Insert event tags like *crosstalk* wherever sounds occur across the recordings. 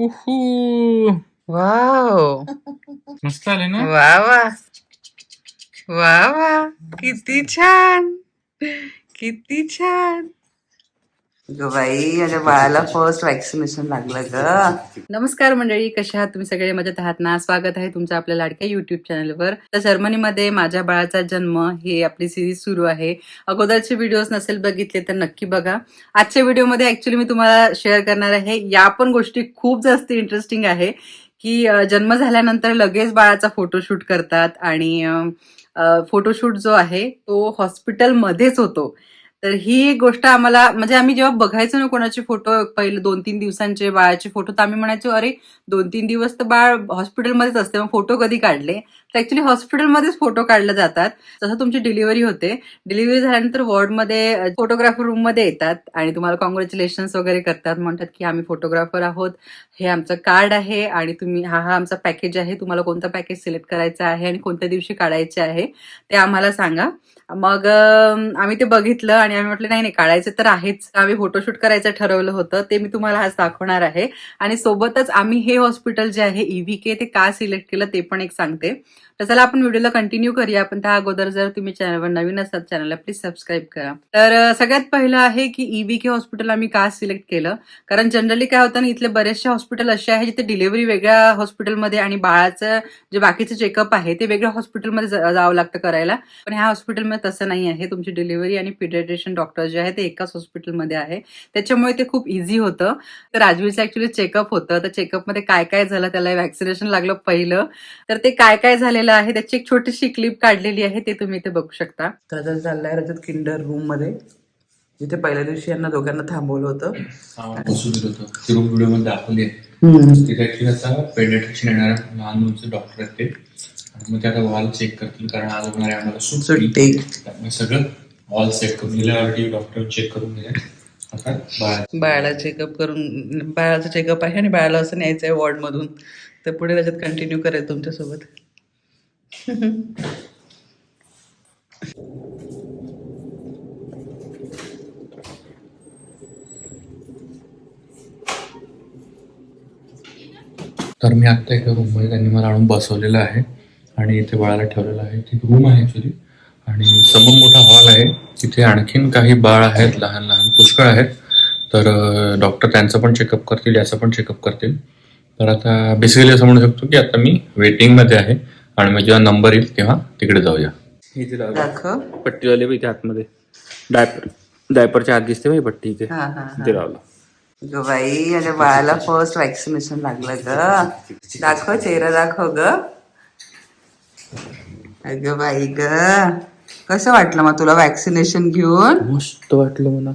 उहू. वाव मस्त आले ना वा वा वा वा किती छान किती छान ग बाई माझ्या बाळाला फर्स्ट वॅक्सिनेशन लागलं ग. नमस्कार मंडळी कशा आहात तुम्ही? सगळे मजेत आहात ना? स्वागत आहे तुमच्या आपल्या लाडक्या युट्यूब चॅनलवर तर जर्मनीमध्ये माझ्या बाळाचा जन्म हे आपली सिरीज सुरू आहे. अगोदरचे व्हिडिओज नसेल बघितले तर नक्की बघा. आजच्या व्हिडिओमध्ये ऍक्च्युली मी तुम्हाला शेअर करणार आहे. या पण गोष्टी खूप जास्त इंटरेस्टिंग आहे की जन्म झाल्यानंतर लगेच बाळाचा फोटोशूट करतात आणि फोटोशूट जो आहे तो हॉस्पिटलमध्येच होतो. तर ही गोष्ट आम्हाला म्हणजे आम्ही जेव्हा बघायचो ना कोणाचे फोटो पहिले दोन तीन दिवसांचे बाळाचे फोटो तर आम्ही म्हणायचो अरे दोन तीन दिवस तर बाळ हॉस्पिटलमध्येच असते मग फोटो कधी काढले? तर ऍक्च्युली हॉस्पिटलमध्येच फोटो काढले जातात. जसं तुमची डिलिव्हरी होते. डिलिव्हरी झाल्यानंतर वॉर्डमध्ये फोटोग्राफर रूममध्ये येतात आणि तुम्हाला कॉंग्रॅच्युलेशन्स वगैरे करतात. म्हणतात की आम्ही फोटोग्राफर आहोत. हे आमचं कार्ड आहे आणि तुम्ही हा हा आमचा पॅकेज आहे. तुम्हाला कोणतं पॅकेज सिलेक्ट करायचं आहे आणि कोणत्या दिवशी काढायचे आहे ते आम्हाला सांगा. मग आम्ही ते बघितलं आणि आम्ही म्हटलं नाही नाही काढायचं तर आहेच. आम्ही फोटोशूट करायचं ठरवलं होतं. ते मी तुम्हाला आज दाखवणार आहे. आणि सोबतच आम्ही हे हॉस्पिटल जे आहे ईव्हीके ते का सिलेक्ट केलं ते पण एक सांगते. तर चला आपण व्हिडिओला कंटिन्यू करूया. पण त्या अगोदर जर तुम्ही चॅनलवर नवीन असाल चॅनलला प्लीज सबस्क्राईब करा. तर सगळ्यात पहिलं आहे की ईव्हीके हॉस्पिटल आम्ही का सिलेक्ट केलं? कारण जनरली काय होतं ना इथले बरेचसे हॉस्पिटल असे आहे जिथे डिलिव्हरी वेगळ्या हॉस्पिटलमध्ये आणि बाळाचं जे बाकीचे चेकअप आहे ते वेगळ्या हॉस्पिटलमध्ये जावं लागतं करायला. पण ह्या हॉस्पिटलमध्ये तसं नाही आहे. तुमची डिलिव्हरी आणि पिडियाट्रिशियन डॉक्टर जे आहे ते एकाच हॉस्पिटलमध्ये आहे. त्याच्यामुळे ते खूप इझी होतं. तर राजवीरचं ऍक्च्युली चेकअप होतं. तर चेकअपमध्ये काय काय झालं त्याला वॅक्सिनेशन लागलं पहिलं. तर ते काय काय झालेलं आहे. त्याची एक छोटीशी क्लिप काढलेली आहे. ते तुम्ही इथे बघू शकता. रजत चाललाय रजत किंडर रूममध्ये. जिथे पहिल्या दिवशी यांना दोघांना थांबवलं होतं. व्हिडिओ दाखवली तिथे येणार लहान मुलांचे डॉक्टर आहेत ते आणि मग ते आता वॉल चेक करतील कारण आज होणार आहे आम्हाला सुट्टी सुट्टी त्यामुळे सगळं वॉल चेक करून ऑलरेडी डॉक्टर चेक करून बाळा बाळाला चेकअप करून बाळाचं चेकअप आहे आणि बाळाला असं न्यायचं आहे वॉर्ड मधून. तर पुढे त्याच्यात कंटिन्यू करेल तुमच्यासोबत. तर मी आत्ता एका रूममध्ये त्यांनी मला आणून बसवलेलं आहे. आणि इथे बाळाला ठेवलेलं आहे. ती रूम आहे ॲक्च्युली आणि समोर मोठा हॉल आहे. तिथे आणखीन काही बाळ आहेत लहान लहान पुष्कळ आहेत. तर डॉक्टर त्यांचं पण चेकअप करतील याचं पण चेकअप करतील. तर आता बेसिकली असं म्हणू शकतो की आता मी वेटिंगमध्ये आहे. आणि मग जेव्हा नंबर येईल तेव्हा तिकडे जाऊया. इथे दाखव. पट्टी झाली इथे आतमध्ये. डायपर डायपरच्या आत दिसते बाई पट्टी इथे. हा हा इथे लावलं. ग बाई माझ्या बाळाला फर्स्ट वॅक्सिनेशन लागलं ग. दाखव चेहरा दाखव ग. अगं बाई ग. कसं वाटलं मग तुला वॅक्सिनेशन घेऊन? मस्त वाटलं मला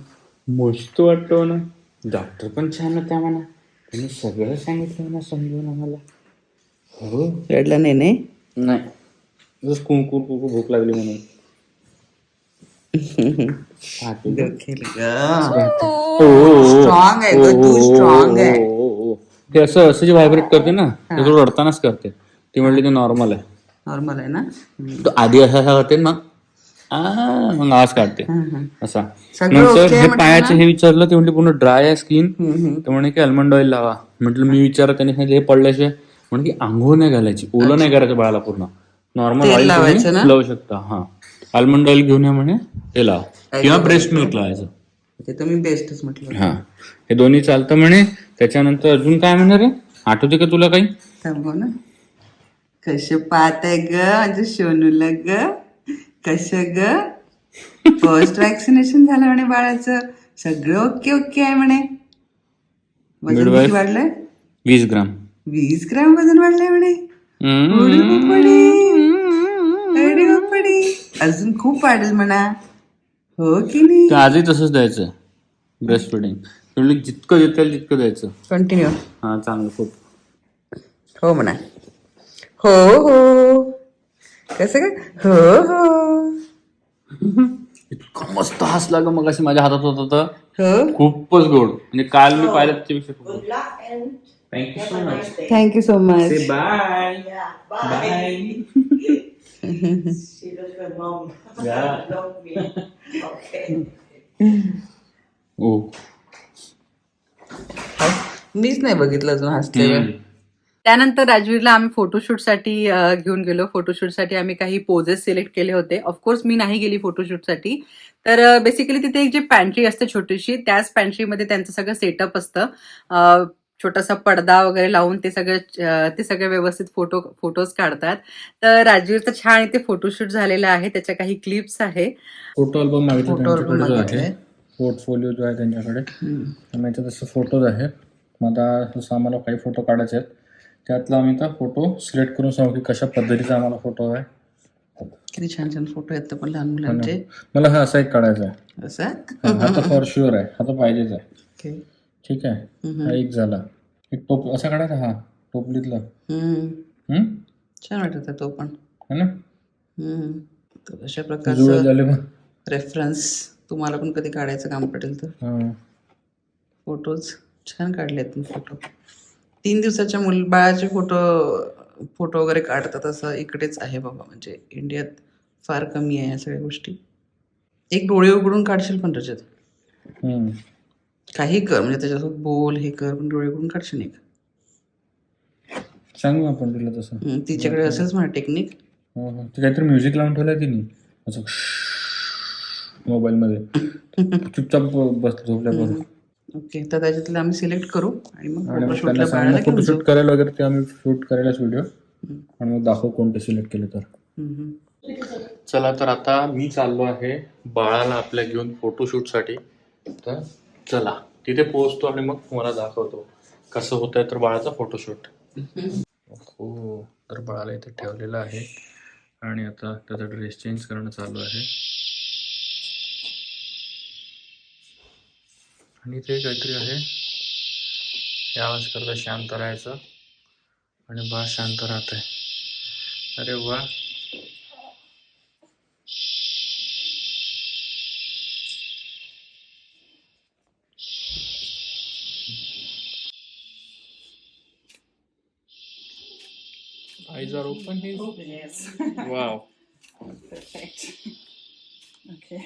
मस्त वाटलं मला डॉक्टर पण छान होत्या म्हणा. त्यांनी सगळं सांगितलं म्हणा समजून आम्हाला. हो. रडलं नाही नाही नाही. जसं कुंकू कुंकू भूक लागली म्हणून. *laughs* स्ट्रॉंग आहे तू स्ट्रॉंग आहे. ते असं असं जे व्हायब्रेट करते ना ते थोडं रडतानाच करते. ती म्हणली ते नॉर्मल आहे. नॉर्मल आहे ना? तो आधी असं असं करते मग आ, मग आवाज काढते. असा. नंतर हे पायाचं? हे विचारलं ते म्हणले पूर्ण ड्राय आहे स्किन. तर म्हणे की अल्मंड ऑइल लावा. म्हटलं मी विचारत त्यांनी सांगितलं हे पडल्याशिवाय म्हणे की आंघोळ नाही घालायची. ओलं नाही करायचं बाळाला पूर्ण. नॉर्मल ऑइल लावायचं ना? लावू शकता हा. अल्मंड ऑइल घेऊन या म्हणे ते लाव. किंवा ब्रेस्ट मिल्क लावायचं. ते तुम्ही बेस्टच म्हटलं. हा. हे दोन्ही चालतं म्हणे. त्याच्यानंतर अजून काय म्हणणार रे? आठवते का तुला काही? थांबव ना. कसे पाहत आहे ग? माझं सोनूला ग? कस ग? फर्स्ट वॅक्सिनेशन झालं म्हणे बाळाचं. सगळं ओके ओके आहे म्हणे. वजन Midwife. किती वाढलंय? वीस ग्राम. वीस ग्राम वजन वाढलंय म्हणे. अरे बापडे. अजून खूप वाढेल म्हणा. हो की नाही? तर आजही तसंच द्यायचं. ब्रेस्ट फिडिंग जितकं देता येईल तितकं द्यायचं. कंटिन्यू हा चांगलं खूप. हो म्हणा. हो हो. कसं का हो हो. इतकं मस्त हसला ग मग अशी माझ्या हातात होत होतं. हो. खूपच गोड. म्हणजे काल मी पाहिलं त्याच्यापेक्षा खूप thank you so much thank you so much bye bye She does her mom. Yeah. *laughs* Love me. Okay. ओ मीच नाही बघितलं अजून हसलेलं त्यानंतर राजवीरला आम्ही फोटोशूटसाठी अ, घेऊन गेलो. फोटोशूटसाठी आम्ही काही पोजेस सिलेक्ट केले होते. ऑफकोर्स मी नाही गेली फोटोशूटसाठी तर बेसिकली तिथे एक जी पॅन्ट्री असते छोटीशी त्याच पॅन्ट्रीमध्ये त्यांचं सगळं सेटअप असतं. छोटासा पडदा वगैरे लावून ते सगळं ते सगळे व्यवस्थित फोटो फोटोज काढतात. तर राजवीरचं छान इथे फोटोशूट झालेलं आहे. त्याच्या काही क्लिप्स आहे. Photo album photo album. आहे. पोर्टफोलिओ जो आहे त्यांच्याकडे. याच्यात असं फोटोज आहेत. मग आता जसं आम्हाला काही फोटो काढायचे आहेत त्यातला आम्ही आता फोटो सिलेक्ट करून सांगू की कशा पद्धतीचा आम्हाला फोटो आहे. किती छान छान फोटो आहेत पण लहान मुलांचे. मला हा असा एक काढायचा आहे. असं? हा तर फॉर शुअर आहे. हा तर पाहिजेच आहे. ओके ठीक आहे. हा एक झाला. एक टोप असा काढायचा हा टोपलीतला. हम्म. छान वाटत तो पण. है ना? हम्म. तर अशा जुळे प्रकारचं झाले मग. रेफरन्स तुम्हाला पण कधी काढायचं काम पडेल तर. हा. फोटोज छान काढले आहेत फोटो तीन दिवसाच्या मुल बाळाचे फोटो फोटो वगैरे काढतात असं इकडेच आहे बाबा. म्हणजे इंडियात फार कमी आहे या सगळ्या गोष्टी. एक डोळे उघडून काढशील पण त्याच्यात. हम्म. काही कर म्हणजे त्याच्यासोबत बोल हे कर पण डोळे उघडून काढशील नाही का? सांगू आपण तिला तसं. हम्म, तिच्याकडे असेलच म्हणा टेक्निक. हो हो. ते काहीतरी म्युझिक लावून ठेवलंय तिने असं मोबाईलमध्ये. *laughs* चुपचाप बस झोपल्यापासून ओके तर त्याच्यातले आम्ही सिलेक्ट करू आणि मग आणि मग फोटोशूटला त्यांना बाळाला सांगू घेऊन जाऊ. फोटोशूट करायला वगैरे ते आम्ही शूट करायलाच व्हिडिओ. आणि मग दाखवू कोणते सिलेक्ट केले तर. हम्म, हम्म. चला तर आता मी चाललो आहे बाळाला आपल्या घेऊन फोटोशूटसाठी तर चला तिथे पोहोचतो आणि मग तुम्हाला दाखवतो कसं होत आहे तर बाळाचा फोटोशूट हो तर बाळाला इथे ठेवलेलं आहे. आणि आता त्याचा ड्रेस चेंज करणं चालू आहे. आणि इथे काहीतरी आहे. हे आवाज करता शांत राहायचं. आणि बाळ शांत राहत आहे अरे वा. Eyes are open. He's... Yes. Wow. *laughs* Perfect. Okay.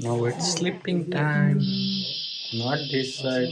Now it's sleeping time. Not this side.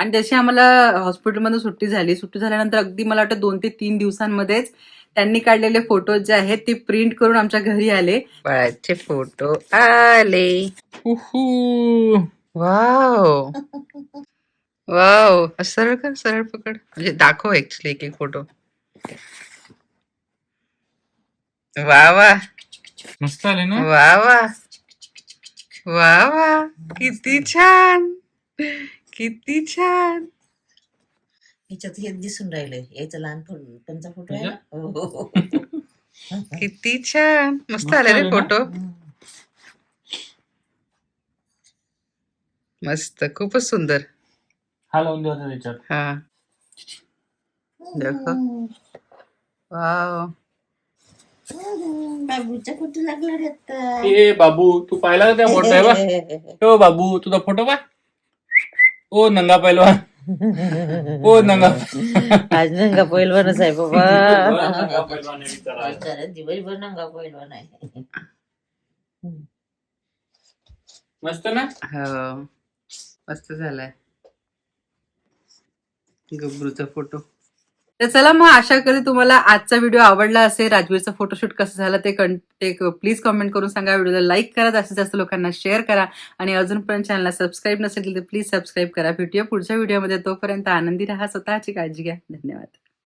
आणि जशी आम्हाला हॉस्पिटलमध्ये सुट्टी झाली सुट्टी झाल्यानंतर अगदी मला वाटतं दोन ते तीन दिवसांमध्येच त्यांनी काढलेले फोटो जे आहेत ते प्रिंट करून आमच्या घरी आले. बाळाचे फोटो आले. वाव. वाव. सरळ कर सरळ पकड. म्हणजे दाखव ऍक्च्युली एक एक फोटो. वा वा मस्त आले ना? वा वा वा वा किती छान. किती छान. ह्याच्यात हे दिसून राहिलंय. याचा लहान फोन त्यांचा फोटो आहे ना? हो, हो, हो. किती छान. मस्त मस्त आले रे आले ना? फोटो. मस्त खूपच सुंदर. हा लावून द्या त्याच्यात. हा. देखो वाव. बाबूचा फोटो लागला रे आता. ए बाबू तू पाहिला का त्या *laughs* फोटो आहे बा. ओ बाबू तुझा फोटो बा ओ नंगा पहिलवान ओ नंगा आज नंगा पहिलवानच आहे बाबा. नंगा पहिलवान आहे बिचारा. बिचारा दिवसभर नंगा पहिलवान आहे. मस्त ना? हो मस्त झालाय. गब्रूचा फोटो तर चला मग आशा करते तुम्हाला आजचा व्हिडिओ आवडला असेल राजवीरचं फोटोशूट कसं झालं ते कं- ते प्लीज कमेंट करून सांगा. व्हिडिओला लाईक करा जास्तीत जास्त लोकांना शेअर करा आणि अजूनपर्यंत चॅनलला सबस्क्राईब नसेल तर प्लीज सबस्क्राईब करा. भेटूया पुढच्या व्हिडिओमध्ये तोपर्यंत आनंदी राहा स्वतःची काळजी घ्या. धन्यवाद.